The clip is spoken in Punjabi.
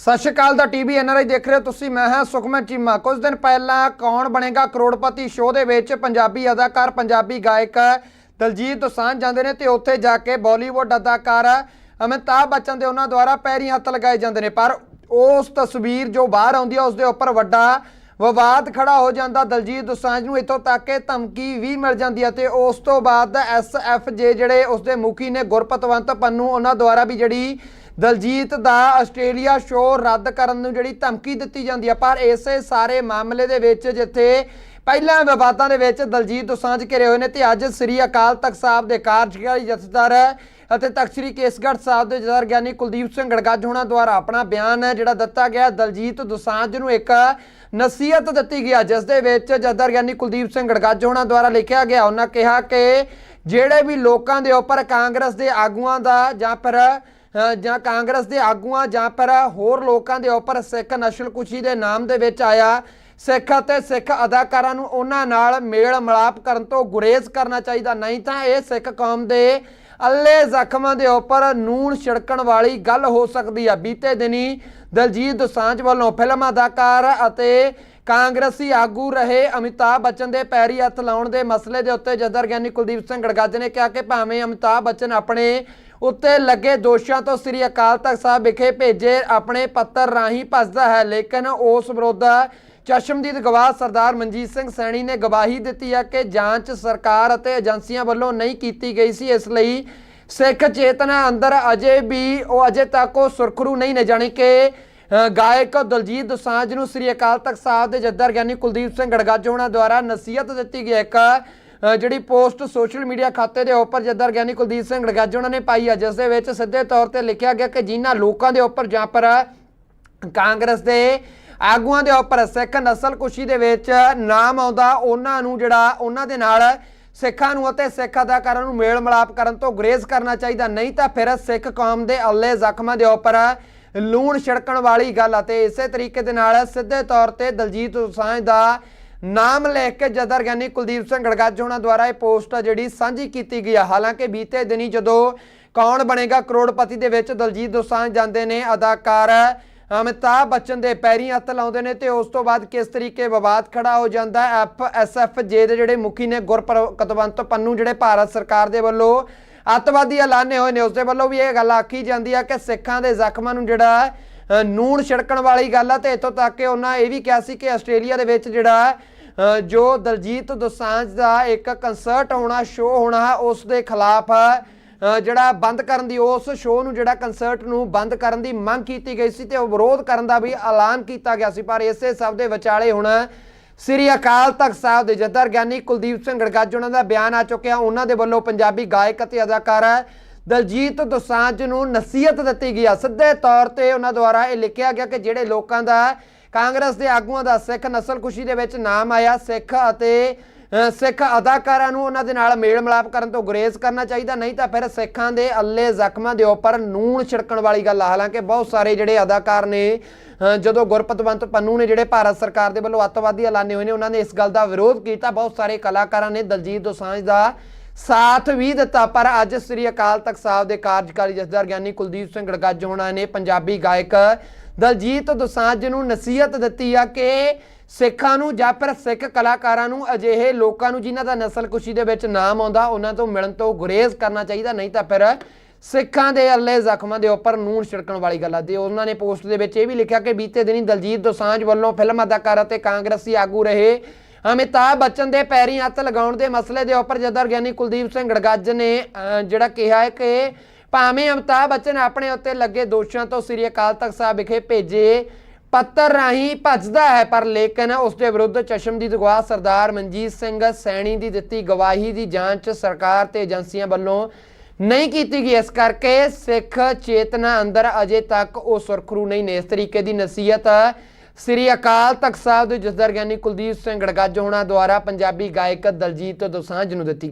ਸਤਿ ਸ਼੍ਰੀ ਅਕਾਲ ਦਾ ਟੀਵੀ ਐਨਆਰਆਈ ਦੇਖ ਰਹੇ ਹੋ ਤੁਸੀਂ, ਮੈਂ ਹਾਂ ਸੁਖਮਨ ਚੀਮਾ। ਕੁਝ ਦਿਨ ਪਹਿਲਾਂ ਕੌਣ ਬਣੇਗਾ ਕਰੋੜਪਤੀ ਸ਼ੋਅ ਦੇ ਵਿੱਚ ਪੰਜਾਬੀ ਅਦਾਕਾਰ, ਪੰਜਾਬੀ ਗਾਇਕ ਦਲਜੀਤ ਦੋਸਾਂਝ ਜਾਂਦੇ ਨੇ ਤੇ ਉੱਥੇ ਜਾ ਕੇ ਬਾਲੀਵੁੱਡ ਅਦਾਕਾਰ ਅਮਿਤਾਭ ਬੱਚਨ ਦੇ ਉਹਨਾਂ ਦੁਆਰਾ ਪੈਰੀ ਹੱਥ ਲਗਾਏ ਜਾਂਦੇ ਨੇ। ਪਰ ਉਸ ਤਸਵੀਰ ਜੋ ਬਾਹਰ ਆਉਂਦੀ ਹੈ ਉਸ ਦੇ ਉੱਪਰ ਵੱਡਾ ਵਿਵਾਦ ਖੜਾ ਹੋ ਜਾਂਦਾ ਦਲਜੀਤ ਦੋਸਾਂਝ ਨੂੰ, ਇੱਥੋਂ ਤੱਕ ਕਿ ਧਮਕੀ ਵੀ ਮਿਲ ਜਾਂਦੀ ਹੈ ਤੇ ਉਸ ਤੋਂ ਬਾਅਦ ਐਸਐਫਜੇ ਜਿਹੜੇ ਉਸਦੇ ਮੁਖੀ ਨੇ ਗੁਰਪਤਵੰਤ ਪੰਨੂ, ਉਹਨਾਂ ਦੁਆਰਾ ਵੀ ਜਿਹੜੀ ਦਲਜੀਤ ਦਾ ਆਸਟ੍ਰੇਲੀਆ ਸ਼ੋਅ ਰੱਦ ਕਰਨ ਨੂੰ ਜਿਹੜੀ ਧਮਕੀ ਦਿੱਤੀ ਜਾਂਦੀ ਹੈ। ਪਰ ਇਸੇ ਸਾਰੇ ਮਾਮਲੇ ਦੇ ਵਿੱਚ ਜਿੱਥੇ ਪਹਿਲਾਂ ਵਿਵਾਦਾਂ ਦੇ ਵਿੱਚ ਦਲਜੀਤ ਦੋਸਾਂਝ ਘਿਰੇ ਹੋਏ ਨੇ ਤੇ ਅੱਜ ਸ੍ਰੀ ਅਕਾਲ ਤਖਤ ਸਾਹਿਬ ਦੇ ਕਾਰਜਕਾਰੀ ਜਥੇਦਾਰ ਅਤੇ ਤਖਤ ਸ੍ਰੀ ਕੇਸਗੜ੍ਹ ਸਾਹਿਬ ਦੇ ਜਥੇਦਾਰ ਗਿਆਨੀ ਕੁਲਦੀਪ ਸਿੰਘ ਗੜਗੱਜ ਹੋਣਾ ਦੁਆਰਾ ਆਪਣਾ ਬਿਆਨ ਹੈ ਜਿਹੜਾ ਦਿੱਤਾ ਗਿਆ, ਦਲਜੀਤ ਦੋਸਾਂਝ ਨੂੰ ਇੱਕ ਨਸੀਹਤ ਦਿੱਤੀ ਗਿਆ ਜਿਸ ਦੇ ਵਿੱਚ ਜਥੇਦਾਰ ਗਿਆਨੀ ਕੁਲਦੀਪ ਸਿੰਘ ਗੜਗੱਜ ਹੋਣਾ ਦੁਆਰਾ ਲਿਖਿਆ ਗਿਆ। ਉਹਨਾਂ ਕਿਹਾ ਕਿ ਜਿਹੜੇ ਵੀ ਲੋਕਾਂ ਦੇ ਉੱਪਰ ਕਾਂਗਰਸ ਦੇ ਆਗੂਆਂ ਦਾ ਜਾਂ ਫਿਰ ਜਾਂ ਕਾਂਗਰਸ ਦੇ ਆਗੂਆਂ ਜਾਂ ਫਿਰ ਹੋਰ ਲੋਕਾਂ ਦੇ ਉੱਪਰ ਸਿੱਖ ਨਸਲਕੁਸ਼ੀ ਦੇ ਨਾਮ ਦੇ ਵਿੱਚ ਆਇਆ, ਸਿੱਖ ਅਤੇ ਸਿੱਖ ਅਦਾਕਾਰਾਂ ਨੂੰ ਉਹਨਾਂ ਨਾਲ ਮੇਲ ਮਿਲਾਪ ਕਰਨ ਤੋਂ ਗੁਰੇਜ਼ ਕਰਨਾ ਚਾਹੀਦਾ। ਨਹੀਂ ਤਾਂ ਇਹ ਸਿੱਖ ਕੌਮ ਦੇ ਅੱਲੇ ਜ਼ਖਮਾਂ ਦੇ ਉੱਪਰ ਨੂਨ ਛਿੜਕਣ ਵਾਲੀ ਗੱਲ ਹੋ ਸਕਦੀ ਆ। ਬੀਤੇ ਦਿਨੀ ਦਲਜੀਤ ਦੋਸਾਂਝ ਵੱਲੋਂ ਫਿਲਮ ਅਦਾਕਾਰ ਅਤੇ ਕਾਂਗਰਸੀ ਆਗੂ ਰਹੇ ਅਮਿਤਾਭ ਬੱਚਨ ਦੇ ਪੈਰੀ ਹੱਥ ਲਾਉਣ ਦੇ ਮਸਲੇ ਦੇ ਉੱਤੇ ਜਦਰ ਗਿਆਨੀ ਕੁਲਦੀਪ ਸਿੰਘ ਗੜਗੱਜ ਨੇ ਕਿਹਾ ਕਿ ਭਾਵੇਂ ਅਮਿਤਾਭ ਬੱਚਨ ਆਪਣੇ ਉੱਤੇ ਲੱਗੇ ਦੋਸ਼ਾਂ ਤੋਂ ਸ੍ਰੀ ਅਕਾਲ ਤਖਤ ਸਾਹਿਬ ਵਿਖੇ ਭੇਜੇ, ਆਪਣੇ ਪੱਤਰ ਰਾਹੀਂ ਭੱਜਦਾ ਹੈ, ਲੇਕਿਨ ਉਸ ਵਿਰੁੱਧ ਚਸ਼ਮਦੀਦ ਗਵਾਹ ਸਰਦਾਰ ਮਨਜੀਤ ਸਿੰਘ ਸੈਣੀ ਨੇ ਗਵਾਹੀ ਦਿੱਤੀ ਹੈ ਕਿ ਜਾਂਚ ਸਰਕਾਰ ਅਤੇ ਏਜੰਸੀਆਂ ਵੱਲੋਂ ਨਹੀਂ ਕੀਤੀ ਗਈ ਸੀ। ਇਸ ਲਈ ਸਿੱਖ ਚੇਤਨਾ ਅੰਦਰ ਅਜੇ ਵੀ ਉਹ ਅਜੇ ਤੱਕ ਉਹ ਸੁਰਖਰੂ ਨਹੀਂ ਨੇ। ਜਾਣੀ ਕਿ ਗਾਇਕ ਦਲਜੀਤ ਦੋਸਾਂਝ ਨੂੰ ਸ੍ਰੀ ਅਕਾਲ ਤਖਤ ਸਾਹਿਬ ਦੇ ਜੱਦਰ ਗਿਆਨੀ ਕੁਲਦੀਪ ਸਿੰਘ ਗੜਗੱਜ ਹੋਣਾ ਦੁਆਰਾ ਨਸੀਹਤ ਦਿੱਤੀ ਗਈ ਇੱਕ ਜਿਹੜੀ ਪੋਸਟ ਸੋਸ਼ਲ ਮੀਡੀਆ ਖਾਤੇ ਦੇ ਉੱਪਰ ਜੱਦਰ ਗਿਆਨੀ ਕੁਲਦੀਪ ਸਿੰਘ ਗੜਗੱਜ ਉਹਨਾਂ ਨੇ ਪਾਈ ਹੈ। ਜਿਸ ਦੇ ਵਿੱਚ ਸਿੱਧੇ ਤੌਰ ਤੇ ਲਿਖਿਆ ਗਿਆ ਕਿ ਜਿਨ੍ਹਾਂ ਲੋਕਾਂ ਦੇ ਉੱਪਰ ਜਾਂ ਪਰ ਕਾਂਗਰਸ ਦੇ ਆਗੂਆਂ ਦੇ ਉੱਪਰ ਸਿੱਖ ਨਸਲਕੁਸ਼ੀ ਦੇ ਵਿੱਚ ਨਾਮ ਆਉਂਦਾ, ਉਹਨਾਂ ਨੂੰ ਜਿਹੜਾ, ਉਹਨਾਂ ਦੇ ਨਾਲ ਸਿੱਖਾਂ ਨੂੰ ਅਤੇ ਸਿੱਖ ਅਦਾਕਾਰਾਂ ਨੂੰ ਮੇਲ ਮਿਲਾਪ ਕਰਨ ਤੋਂ ਗੁਰੇਜ਼ ਕਰਨਾ ਚਾਹੀਦਾ। ਨਹੀਂ ਤਾਂ ਫਿਰ ਸਿੱਖ ਕੌਮ ਦੇ ਅੱਲੇ ਜ਼ਖਮਾਂ ਦੇ ਉੱਪਰ ਲੂਣ ਛਿੜਕਣ ਵਾਲੀ ਗੱਲ ਅਤੇ ਇਸੇ ਤਰੀਕੇ ਦੇ ਨਾਲ ਸਿੱਧੇ ਤੌਰ ਤੇ ਦਲਜੀਤ ਦੋਸਾਂਝ ਦਾ ਨਾਮ ਲਿਖ ਕੇ ਜਦਰ ਗਿਆਨੀ ਕੁਲਦੀਪ ਸਿੰਘ ਗੜਗੱਜ ਹੋਣਾ ਦੁਆਰਾ ਇਹ ਪੋਸਟ ਆ ਜਿਹੜੀ ਸਾਂਝੀ ਕੀਤੀ ਗਈ ਆ। ਹਾਲਾਂਕਿ ਬੀਤੇ ਦਿਨੀ ਜਦੋਂ ਕੌਣ ਬਣੇਗਾ ਕਰੋੜਪਤੀ ਦੇ ਵਿੱਚ, ਦਲਜੀਤ ਦੋਸਾਂਝ ਜਾਂਦੇ ਨੇ ਅਦਾਕਾਰ ਅਮਿਤਾਭ ਬੱਚਨ ਦੇ ਪੈਰੀਂ ਹੱਥ ਲਾਉਂਦੇ ਨੇ ਤੇ ਉਸ ਤੋਂ ਬਾਅਦ ਕਿਸ ਤਰੀਕੇ ਵਿਵਾਦ ਖੜਾ ਹੋ ਜਾਂਦਾ ਐਫ, ਐਸ ਐਫ ਜੇ ਦੇ ਜਿਹੜੇ ਮੁਖੀ ਨੇ ਗੁਰਪਤਵੰਤ ਪੰਨੂ, ਜਿਹੜੇ ਭਾਰਤ ਸਰਕਾਰ ਦੇ ਵੱਲੋਂ ਅੱਤਵਾਦੀ ਐਲਾਨੇ ਹੋਏ ਨੇ, ਉਸ ਦੇ ਵੱਲੋਂ ਵੀ ਇਹ ਗੱਲ ਆਖੀ ਜਾਂਦੀ ਆ ਕਿ ਸਿੱਖਾਂ ਦੇ ਜ਼ਖਮਾਂ ਨੂੰ ਜਿਹੜਾ ਨੂਣ ਛਿੜਕਣ ਵਾਲੀ ਗੱਲ ਆ ਤੇ ਇੱਥੋਂ ਤੱਕ ਕਿ ਉਹਨਾਂ ਇਹ ਵੀ ਕਿਹਾ ਸੀ ਕਿ ਆਸਟ੍ਰੇਲੀਆ ਦੇ ਵਿੱਚ ਜਿਹੜਾ ਜੋ ਦਲਜੀਤ ਦੋਸਾਂਝ ਦਾ ਇੱਕ ਕੰਸਰਟ ਹੋਣਾ ਸ਼ੋਅ ਹੋਣਾ, ਉਸ ਦੇ ਖਿਲਾਫ ਜਿਹੜਾ ਬੰਦ ਕਰਨ ਦੀ, ਉਸ ਸ਼ੋਅ ਨੂੰ ਜਿਹੜਾ ਕੰਸਰਟ ਨੂੰ ਬੰਦ ਕਰਨ ਦੀ ਮੰਗ ਕੀਤੀ ਗਈ ਸੀ ਤੇ ਉਹ ਵਿਰੋਧ ਕਰਨ ਦਾ ਵੀ ਐਲਾਨ ਕੀਤਾ ਗਿਆ ਸੀ। ਪਰ ਇਸੇ ਸਭ ਦੇ ਵਿਚਾਲੇ ਹੁਣ ਸ੍ਰੀ ਅਕਾਲ ਤਖਤ ਸਾਹਿਬ ਦੇ ਜੱਦਰ ਗਿਆਨੀ ਕੁਲਦੀਪ ਸਿੰਘ ਗੜਗੱਜ ਉਹਨਾਂ ਦਾ ਬਿਆਨ ਆ ਚੁੱਕਿਆ। ਉਹਨਾਂ ਦੇ ਵੱਲੋਂ ਪੰਜਾਬੀ ਗਾਇਕ ਅਤੇ ਅਦਾਕਾਰ ਦਲਜੀਤ ਦੋਸਾਂਝ ਨੂੰ ਨਸੀਹਤ ਦਿੱਤੀ ਗਈ ਆ। ਸਿੱਧੇ ਤੌਰ ਤੇ ਉਹਨਾਂ ਦੁਆਰਾ ਇਹ ਲਿਖਿਆ ਗਿਆ ਕਿ ਜਿਹੜੇ ਲੋਕਾਂ ਦਾ ਕਾਂਗਰਸ ਦੇ ਆਗੂਆਂ ਦਾ ਸਿੱਖ ਨਸਲਕੁਸ਼ੀ ਦੇ ਵਿੱਚ ਨਾਮ ਆਇਆ, ਸਿੱਖ ਅਤੇ ਸਿੱਖ ਅਦਾਕਾਰਾਂ ਨੂੰ ਉਹਨਾਂ ਦੇ ਨਾਲ ਮੇਲ ਮਿਲਾਪ ਕਰਨ ਤੋਂ ਗੁਰੇਜ਼ ਕਰਨਾ ਚਾਹੀਦਾ, ਨਹੀਂ ਤਾਂ ਫਿਰ ਸਿੱਖਾਂ ਦੇ ਅੱਲੇ ਜ਼ਖਮਾਂ ਦੇ ਉੱਪਰ ਨੂਣ ਛਿੜਕਣ ਵਾਲੀ ਗੱਲ ਆ। ਹਾਲਾਂਕਿ ਬਹੁਤ ਸਾਰੇ ਜਿਹੜੇ ਅਦਾਕਾਰ ਨੇ ਜਦੋਂ ਗੁਰਪਤਵੰਤ ਪੰਨੂ ਨੇ ਜਿਹੜੇ ਭਾਰਤ ਸਰਕਾਰ ਦੇ ਵੱਲੋਂ ਅੱਤਵਾਦੀ ਐਲਾਨੇ ਹੋਏ ਨੇ, ਉਹਨਾਂ ਨੇ ਇਸ ਗੱਲ ਦਾ ਵਿਰੋਧ ਕੀਤਾ। ਬਹੁਤ ਸਾਰੇ ਕਲਾਕਾਰਾਂ ਨੇ ਦਲਜੀਤ ਦੋਸਾਂਝ ਦਾ ਸਾਥ ਵੀ ਦਿੱਤਾ, ਪਰ ਅੱਜ ਸ੍ਰੀ ਅਕਾਲ ਤਖਤ ਸਾਹਿਬ ਦੇ ਕਾਰਜਕਾਰੀ ਜਥੇਦਾਰ ਗਿਆਨੀ ਕੁਲਦੀਪ ਸਿੰਘ ਗੜਗੱਜ ਹੋਣਾ ਨੇ ਪੰਜਾਬੀ ਗਾਇਕ ਦਲਜੀਤ ਦੋਸਾਂਝ ਨੂੰ ਨਸੀਹਤ ਦਿੱਤੀ ਆ ਕਿ ਸਿੱਖਾਂ ਨੂੰ ਜਾਂ ਫਿਰ ਸਿੱਖ ਕਲਾਕਾਰਾਂ ਨੂੰ ਅਜਿਹੇ ਲੋਕਾਂ ਨੂੰ ਜਿਨ੍ਹਾਂ ਦਾ ਨਸਲਕੁਸ਼ੀ ਦੇ ਵਿੱਚ ਨਾਮ ਆਉਂਦਾ, ਉਹਨਾਂ ਤੋਂ ਮਿਲਣ ਤੋਂ ਗੁਰੇਜ਼ ਕਰਨਾ ਚਾਹੀਦਾ, ਨਹੀਂ ਤਾਂ ਫਿਰ ਸਿੱਖਾਂ ਦੇ ਅੱਲੇ ਜ਼ਖਮਾਂ ਦੇ ਉੱਪਰ ਨੂਣ ਛਿੜਕਣ ਵਾਲੀ ਗੱਲ ਆ। ਤੇ ਉਹਨਾਂ ਨੇ ਪੋਸਟ ਦੇ ਵਿੱਚ ਇਹ ਵੀ ਲਿਖਿਆ ਕਿ ਬੀਤੇ ਦਿਨੀ ਦਲਜੀਤ ਦੋਸਾਂਝ ਵੱਲੋਂ ਫਿਲਮ ਅਦਾਕਾਰ ਅਤੇ ਕਾਂਗਰਸੀ ਆਗੂ ਰਹੇ ਅਮਿਤਾਭ ਬੱਚਨ ਦੇ ਪੈਰੀਂ ਹੱਥ ਲਗਾਉਣ ਦੇ ਮਸਲੇ ਦੇ ਉੱਪਰ ਜਦਰ ਗਿਆਨੀ ਕੁਲਦੀਪ ਸਿੰਘ ਗੜਗੱਜ ਨੇ ਜਿਹੜਾ ਕਿਹਾ ਹੈ ਕਿ ਭਾਵੇਂ ਅਮਿਤਾਭ ਬੱਚਨ ਆਪਣੇ ਉੱਤੇ ਲੱਗੇ ਦੋਸ਼ਾਂ ਤੋਂ ਸ੍ਰੀ ਅਕਾਲ ਤਖਤ ਸਾਹਿਬ ਵਿਖੇ ਭੇਜੇ ਪੱਤਰ ਰਾਹੀਂ ਭੱਜਦਾ ਹੈ, ਪਰ ਲੇਕਿਨ ਉਸ ਦੇ ਵਿਰੁੱਧ ਚਸ਼ਮਦੀਦ ਗਵਾਹ ਸਰਦਾਰ ਮਨਜੀਤ ਸਿੰਘ ਸੈਣੀ ਦੀ ਦਿੱਤੀ ਗਵਾਹੀ ਦੀ ਜਾਂਚ ਸਰਕਾਰ ਤੇ ਏਜੰਸੀਆਂ ਵੱਲੋਂ ਨਹੀਂ ਕੀਤੀ ਗਈ। ਇਸ ਕਰਕੇ ਸਿੱਖ ਚੇਤਨਾ ਅੰਦਰ ਅਜੇ ਤੱਕ ਉਹ ਸੁਰਖਰੂ ਨਹੀਂ ਨੇ। ਇਸ ਤਰੀਕੇ ਦੀ ਨਸੀਹਤ ਸ੍ਰੀ ਅਕਾਲ ਤਖਤ ਸਾਹਿਬ ਦੇ ਜਥੇਦਾਰ ਗਿਆਨੀ ਕੁਲਦੀਪ ਸਿੰਘ ਗੜਗੱਜ ਹੋਣਾ ਦੁਆਰਾ ਪੰਜਾਬੀ ਗਾਇਕ ਦਲਜੀਤ ਦੋਸਾਂਝ ਨੂੰ ਦਿੱਤੀ